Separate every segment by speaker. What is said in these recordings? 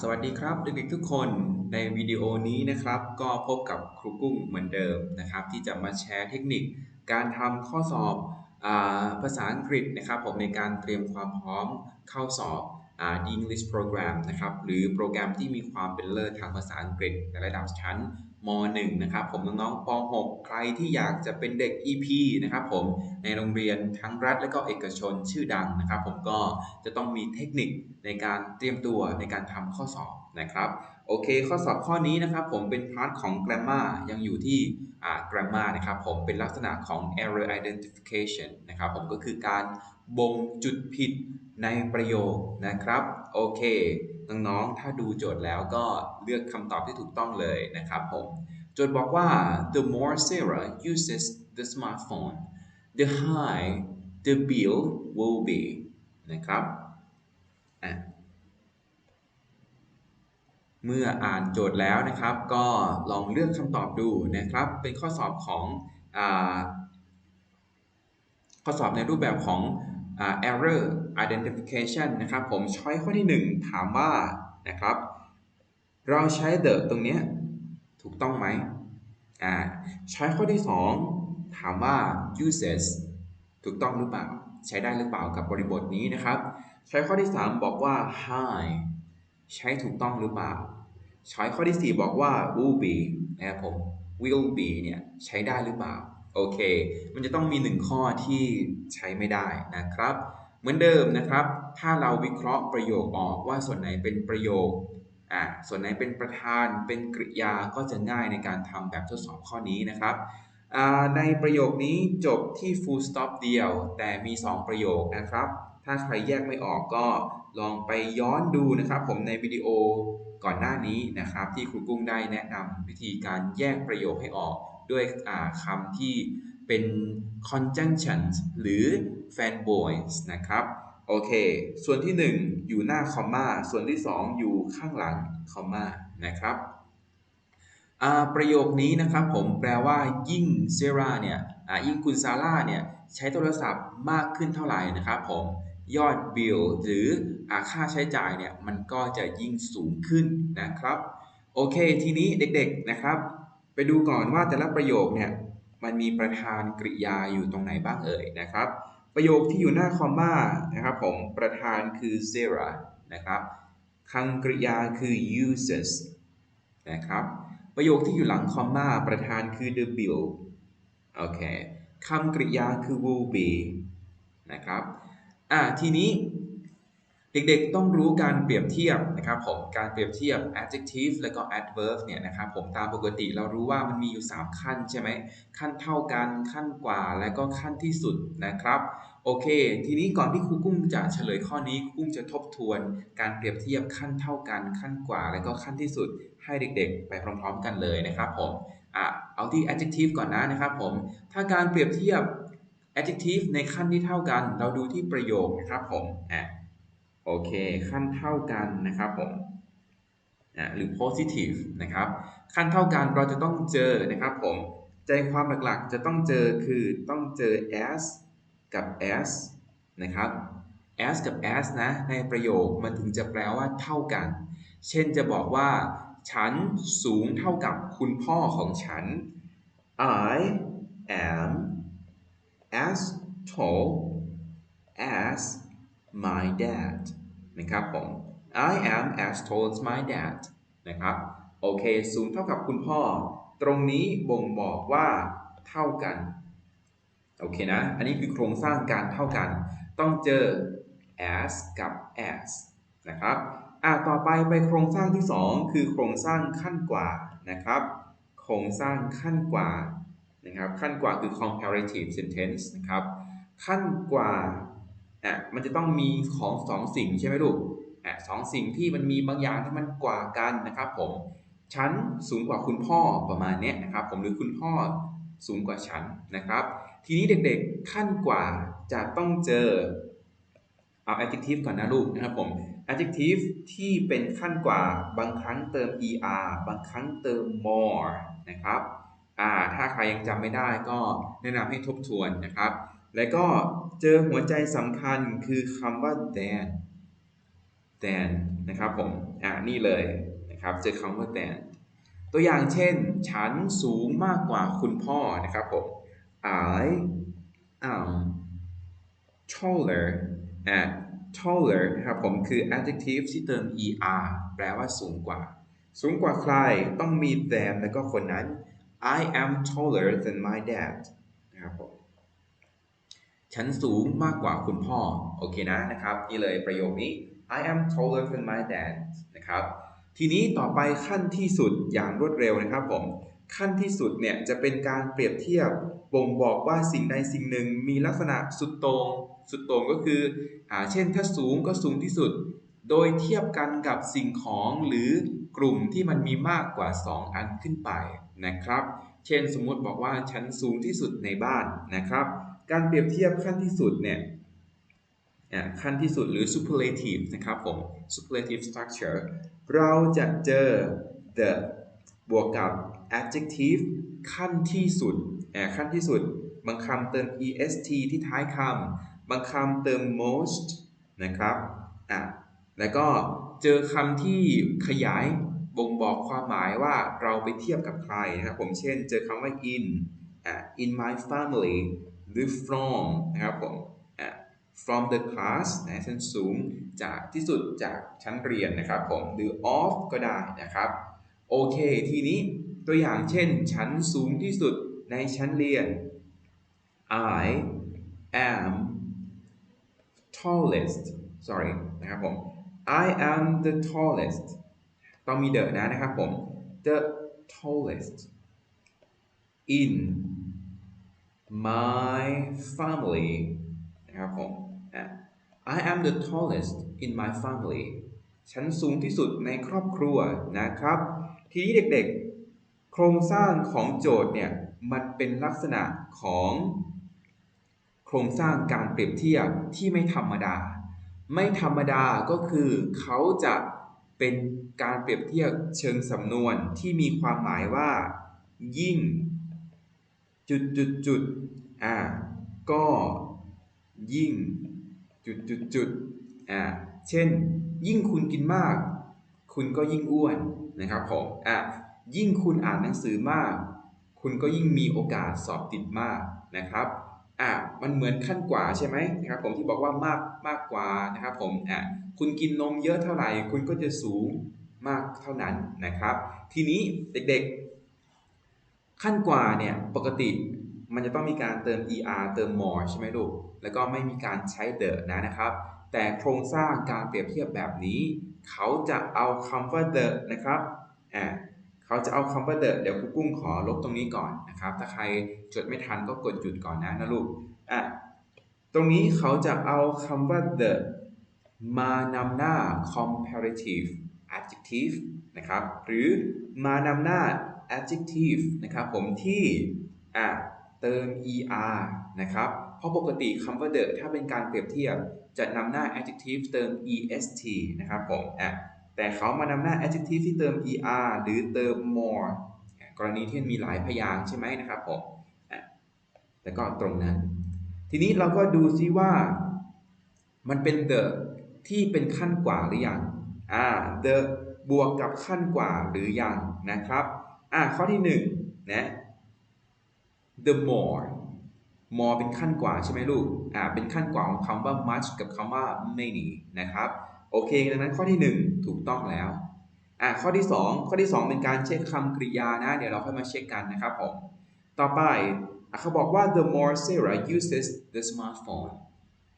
Speaker 1: สวัสดีครับเด็กๆทุกคนในวิดีโอนี้นะครับ ก็พบกับครูกุ้งเหมือนเดิมนะครับ ที่จะมาแชร์เทคนิค การทำข้อสอบอภาษาอังกฤษนะครับ ผมในการเตรียมความพร้อมเข้าสอบอ่า English Program นะครับ หรือโปรแกรมที่มีความเป็นเลิศทางภาษาอังกฤษในระดับชั้น ม .1 นะครับผมน้องๆป .6 ใครที่อยากจะเป็นเด็ก EP นะครับผมในโรงเรียนทั้งรัฐและก็เอกชนชื่อดังนะครับผมก็จะต้องมีเทคนิคในการเตรียมตัวในการทำข้อสอบนะครับโอเคข้อสอบข้อนี้นะครับผมเป็นพาร์ทของ grammar ยังอยู่ที่อ่า grammar นะครับผมเป็นลักษณะของ error identification นะครับผมก็คือการ บ่งจุดผิดในประโยคนะครับ โอเคน้องๆถ้าดูโจทย์แล้วก็เลือกคำตอบที่ถูกต้องเลยนะครับผมโจทย์บอกว่า the more Sarah uses the smartphone the high the bill will be นะครับเมื่ออ่านโจทย์แล้วนะครับ ก็ลองเลือกคำตอบดูนะครับ เป็นข้อสอบของอข้อสอบในรูปแบบของ error identification นะครับผมช้อยข้อที่ 1 ถามว่านะครับ เราใช้ the ตรงนี้ถูกต้องไหมอ่าช้อยข้อที่ 2 ถามว่า uses ถูกต้องหรือเปล่า ใช้ได้หรือเปล่ากับบริบทนี้นะครับ ช้อยข้อที่ 3 บอกว่า hi ใช้ถูกต้องหรือเปล่า ช้อยข้อที่ 4 บอกว่า will be นะครับผม will be เนี่ยใช้ได้หรือเปล่า โอเค มันจะต้องมี1ข้อที่ใช้ไม่ได้นะครับ เหมือนเดิมนะครับ ถ้าเราวิเคราะห์ประโยคออกว่าส่วนไหนเป็นประโยคอ่าส่วนไหนเป็นประธานเป็นกริยาก็จะง่ายในการทำแบบทดสอบข้อนี้นะครับอ่าในประโยคนี้จบที่ full stop เดียว แต่มี 2 ประโยคนะครับ ถ้าใครแยกไม่ออกก็ลองไปย้อนดูนะครับ ผมในวิดีโอก่อนหน้านี้นะครับ ที่ครูกุ้งได้แนะนำวิธีการแยกประโยคให้ออก ด้วยคำที่เป็น conjunctions หรือ fanboys นะครับ โอเค ส่วนที่ 1 อยู่หน้าคอมมาส่วนที่ 2 อยู่ข้างหลังคอมมานะครับประโยคนี้นะครับผมแปลว่ายิ่งเซราเนี่ยยิ่งคุณซาร่าเนี่ยใช้โทรศัพท์มากขึ้นเท่าไหร่นะครับผมยอดบิลหรือค่าใช้จ่ายเนี่ยมันก็จะยิ่งสูงขึ้นนะครับ โอเค ทีนี้เด็กๆนะครับ ไปดูก่อนว่าแต่ละประโยคเนี่ยมันมีประธานกริยาอยู่ตรงไหนบ้างเอ่ยนะครับ ประโยคที่อยู่หน้าคอมมานะครับผมประธานคือ zera นะครับคำกริยาคือ uses นะครับประโยคที่อยู่หลังคอมมาประธานคือ the bill โอเคคำกริยาคือ will be นะครับอ่าทีนี้ เด็กๆ ต้องรู้การเปรียบเทียบนะครับผมการเปรียบเทียบ adjective และก็ adverb เนี่ยนะครับผมตามปกติเรารู้ว่ามันมีอยู่ 3 ขั้นใช่ไหมขั้นเท่ากันขั้นกว่าและก็ขั้นที่สุดนะครับโอเค ทีนี้ก่อนที่ครูกุ้งจะเฉลยข้อนี้ครูกุ้งจะทบทวน การเปรียบเทียบขั้นเท่ากันขั้นกว่า และก็ขั้นที่สุดให้เด็กๆ ไปพร้อม ๆ กันเลยนะครับผมอะเอาที่ adjective ก่อนนะนะครับผมถ้าการเปรียบเทียบ adjective ในขั้นที่เท่ากัน เราดูที่ประโยคนะครับผมอะ โอเคขั้นเท่ากันนะครับผมหรือ positive นะครับ ขั้นเท่ากันเราจะต้องเจอนะครับผม ใจความหลักๆจะต้องเจอคือต้องเจอ as กับ s นะครับ as กับ as นะในประโยคมันถึงจะแปลว่าเท่ากัน เช่นจะบอกว่า ฉันสูงเท่ากับคุณพ่อของฉัน I am as tall as my dad นะครับผม I am as tall as my dad นะครับ โอเค สูงเท่ากับคุณพ่อ ตรงนี้บ่งบอกว่าเท่ากัน โอเคนะ อันนี้คือโครงสร้างการเท่ากัน ต้องเจอ as กับ as นะครับ อะ ต่อไปไปโครงสร้างที่ 2 คือโครงสร้างขั้นกว่านะครับ โครงสร้างขั้นกว่านะครับ ขั้นกว่าคือ comparative sentence นะครับ ขั้นกว่า อะมันจะต้องมีของสองสิ่งใช่ไหมลูกอะสองสิ่งที่มันมีบางอย่างที่มันกว่ากันนะครับผมฉันสูงกว่าคุณพ่อประมาณนี้นะครับผมหรือคุณพ่อสูงกว่าฉันนะครับ ทีนี้เด็กๆขั้นกว่าจะต้องเจอเอา adjective ก่อนนะลูกนะครับผม adjective ที่เป็นขั้นกว่าบางครั้งเติม er บางครั้งเติม more นะครับอ่าถ้าใครยังจำไม่ได้ก็แนะนำให้ทบทวนนะครับ แล้วก็เจอหัวใจสำคัญคือคำว่า than than นะครับผม อ่านี่เลยนะครับ เจอคำว่า than ตัวอย่างเช่น ฉันสูงมากกว่าคุณพ่อนะครับผม I am taller and taller นะครับผมคือ adjective ที่เติม er แปลว่าสูงกว่า สูงกว่าใครต้องมี than แล้วก็คนนั้น I am taller than my dad นะครับผม ฉันสูงมากกว่าคุณพ่อ โอเคนะนะครับ นี่เลยประโยคนี้ I am taller than my dad นะครับ ทีนี้ต่อไปขั้นที่สุดอย่างรวดเร็วนะครับผม ขั้นที่สุดเนี่ยจะเป็นการเปรียบเทียบบ่งบอกว่าสิ่งใดสิ่งหนึ่งมีลักษณะสุดโตรงสุดโต่งก็คืออ่าเช่น ถ้าสูงก็สูงที่สุด โดยเทียบกันกับสิ่งของหรือกลุ่มที่มันมีมากกว่า 2 อันขึ้นไปนะครับ เช่นสมมุติบอกว่าฉันสูงที่สุดในบ้านนะครับ การเปรียบเทียบขั้นที่สุดเนี่ยขั้นที่สุดหรือ superlative นะครับผม superlative structure เราจะเจอ the บวกกับ adjective ขั้นที่สุดขั้นที่สุด บางคำเติม est ที่ท้ายคำ บางคำเติม most นะครับอะแล้วก็เจอคำที่ขยายบ่งบอกความหมายว่าเราไปเทียบกับใครนะครับผมเช่นเจอคำว่า in in my family หรือ from นะครับผม from the class นะชั้นสูงจากที่สุดจากชั้นเรียนนะครับผม หรือ of ก็ได้นะครับ โอเค ทีนี้ตัวอย่างเช่น ชั้นสูงที่สุดในชั้นเรียน I am tallest sorry นะครับผม I am the tallest ต้องมี the นะนะครับผม the tallest in my family นะครับผม I am the tallest in my family ฉันสูงที่สุดในครอบครัวนะครับ ทีนี้เด็กๆ โครงสร้างของโจทย์เนี่ย มันเป็นลักษณะของโครงสร้างการเปรียบเทียบที่ไม่ธรรมดา ไม่ธรรมดาก็คือเขาจะเป็นการเปรียบเทียบเชิงสำนวนที่มีความหมายว่า ยิ่ง จุดจุดจุดอ่าก็ยิ่งจุดจุดจุดอ่าเช่น ยิ่งคุณกินมาก คุณก็ยิ่งอ้วนนะครับผมอ่ายิ่งคุณอ่านหนังสือมาก คุณก็ยิ่งมีโอกาสสอบติดมากนะครับอ่ามันเหมือนขั้นกว่าใช่ไหมนะครับผมที่บอกว่ามากมากกว่านะครับผมอ่าคุณกินนมเยอะเท่าไหร่ คุณก็จะสูงมากเท่านั้นนะครับ ทีนี้เด็กๆ ขั้นกว่าเนี่ยปกติมันจะต้องมีการเติม er เติม more ใช่ไหมลูก แล้วก็ไม่มีการใช้ the นะนะครับ แต่โครงสร้างการเปรียบเทียบแบบนี้ เขาจะเอาคำว่า the นะครับอ่าเขาจะเอาคำว่า the เดี๋ยวครูกุ้งขอลบตรงนี้ก่อนนะครับ ถ้าใครจดไม่ทันก็กดหยุดก่อนนะนะลูกอะตรงนี้เขาจะเอาคำว่า the มานำหน้า comparative adjective นะครับ หรือมานำหน้า adjective นะครับผมที่อะเติม er นะครับ เพราะปกติคำว่า the ถ้าเป็นการเปรียบเทียบจะนำหน้า adjective เติม est นะครับผมอะแต่เขามานำหน้า adjective ที่เติม er หรือเติม more กรณีที่มีหลายพยางค์ใช่ไหมนะครับผมอะแล้วก็ตรงนั้น ทีนี้เราก็ดูซิว่า มันเป็น the ที่เป็นขั้นกว่าหรือยังอ่า the บวกกับขั้นกว่าหรือยังนะครับ อ่าข้อที่1นะ the more more เป็นขั้นกว่าใช่ไหมลูก อ่า เป็นขั้นกว่าของคำว่า much กับคำว่า many นะครับ โอเค ดังนั้นข้อที่ 1 ถูกต้องแล้ว อ่า ข้อที่ 2 ข้อที่ 2 เป็นการเช็คคำกริยานะ เดี๋ยวเราค่อยมาเช็คกันนะครับผม ต่อไปเขาบอกว่า the more Sarah uses the smartphone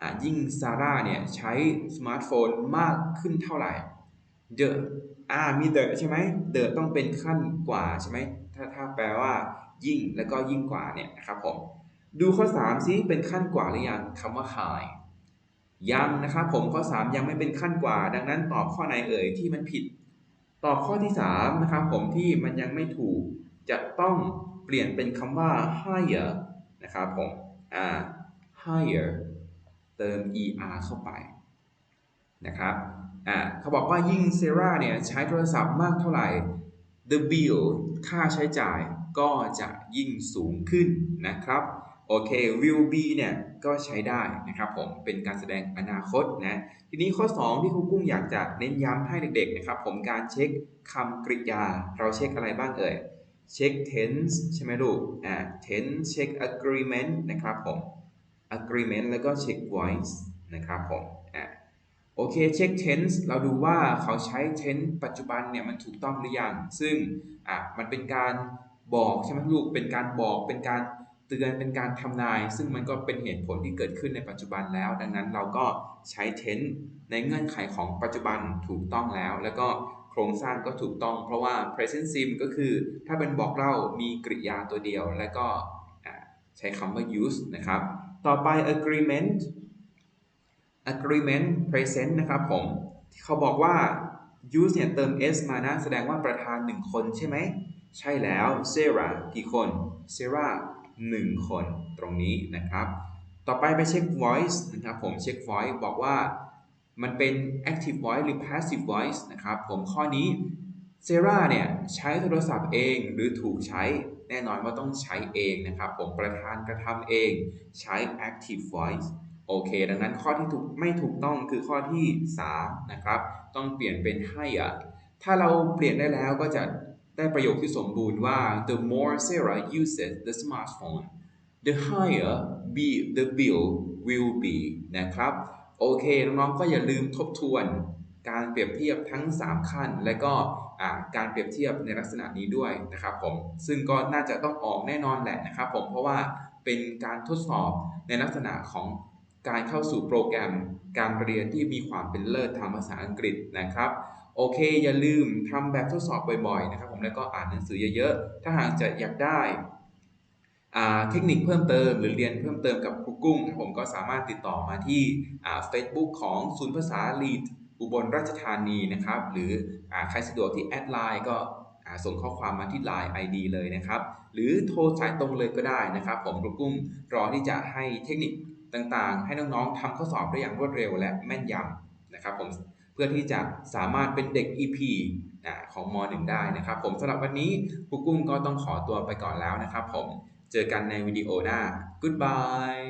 Speaker 1: อ่ายิ่งซาร่าเนี่ยใช้สมาร์ทโฟนมากขึ้นเท่าไหร่ the อ่ามี the ใช่ไหม the ต้องเป็นขั้นกว่าใช่ไหมถ้าถ้าแปลว่า ยิ่งแล้วก็ยิ่งกว่าเนี่ยนะครับผมดูข้อ3ซิเป็นขั้นกว่าหรือยังคำว่า high ยังนะครับผมข้อ 3 ยังไม่เป็นขั้นกว่า ดังนั้นตอบข้อไหนเอ่ยที่มันผิด ตอบข้อที่3นะครับผมที่มันยังไม่ถูกจะต้องเปลี่ยนเป็นคำว่า higher นะครับผมอ่า higher เติม er เข้าไป นะครับอ่าเขาบอกว่ายิ่งเซราเนี่ยใช้โทรศัพท์มากเท่าไหร่ the bill ค่าใช้จ่ายก็จะยิ่งสูงขึ้นนะครับโอเค will be เนี่ยก็ใช้ได้นะครับผมเป็นการแสดงอนาคตนะทีนี้ข้อ 2 ที่ครูกุ้งอยากจะเน้นย้ำให้เด็กๆนะครับผมการเช็คคำกริยา เราเช็คอะไรบ้างเอ่ยเช็ค tense ใช่ไหมลูกอ่า tense เช็ค agreement นะครับผม agreement แล้วก็เช็ค voice นะครับผมอ่า โอเคเช็ค tense เราดูว่าเขาใช้ tense ปัจจุบันเนี่ยมันถูกต้องหรือยัง ซึ่งอะมันเป็นการบอกใช่ไหมลูก เป็นการบอก เป็นการเตือน เป็นการทำนาย ซึ่งมันก็เป็นเหตุผลที่เกิดขึ้นในปัจจุบันแล้ว ดังนั้นเราก็ใช้ tense ในเงื่อนไขของปัจจุบันถูกต้องแล้ว แล้วก็โครงสร้างก็ถูกต้อง เพราะว่า present sim ก็คือ ถ้าเป็นบอกเล่ามีกริยาตัวเดียว แล้วก็ใช้คำว่า use นะครับ ต่อไป agreement agreement present นะครับผมเขาบอกว่า use เนี่ยเติม s มานะ แสดงว่าประธาน 1 คนใช่ไหม ใช่แล้ว Sarah กี่คน Sarah 1 คนตรงนี้นะครับ ต่อไปไปเช็ค voice นะครับผมเช็ค voice บอกว่ามันเป็น active voice หรือ passive voice นะครับผมข้อนี้ Sarah เนี่ยใช้โทรศัพท์เองหรือถูกใช้แน่นอนว่าต้องใช้เองนะครับ ผมประธานกระทำเองใช้ active voice โอเค ดังนั้นข้อที่ถูกไม่ถูกต้องคือข้อที่3นะครับ ต้องเปลี่ยนเป็น higher ถ้าเราเปลี่ยนได้แล้วก็จะได้ประโยคที่สมบูรณ์ว่า the more Sarah uses the smartphone the higher be the bill will be นะครับ โอเค น้องๆ ก็อย่าลืมทบทวนการเปรียบเทียบทั้ง 3 ขั้น และก็การเปรียบเทียบในลักษณะนี้ด้วยนะครับผม ซึ่งก็น่าจะต้องออกแน่นอนแหละนะครับผม เพราะว่าเป็นการทดสอบในลักษณะของ การเข้าสู่โปรแกรมการเรียนที่มีความเป็นเลิศทางภาษาอังกฤษนะครับ โอเค อย่าลืมทำแบบทดสอบบ่อยๆนะครับผมแล้วก็อ่านหนังสือเยอะๆ ถ้าหากจะอยากได้เทคนิคเพิ่มเติมหรือเรียนเพิ่มเติมกับครูกุ้ง ผมก็สามารถติดต่อมาที่เฟซบุ๊กของศูนย์ภาษาลีดอุบลราชธานีนะครับ หรืออใครสะดวกที่แอดไลน์ก็ส่งข้อความมาที่ Line ID เลยนะครับ หรือโทรสายตรงเลยก็ได้นะครับ ผมครูกุ้งรอที่จะให้เทคนิค ต่างๆ ให้น้องๆทำข้อสอบได้อย่างรวดเร็วและแม่นยำนะครับผมเพื่อที่จะสามารถเป็นเด็ก EP ของม .1 ได้นะครับผมสำหรับวันนี้ครูกุ้งก็ต้องขอตัวไปก่อนแล้วนะครับผมเจอกันในวิดีโอหน้า goodbye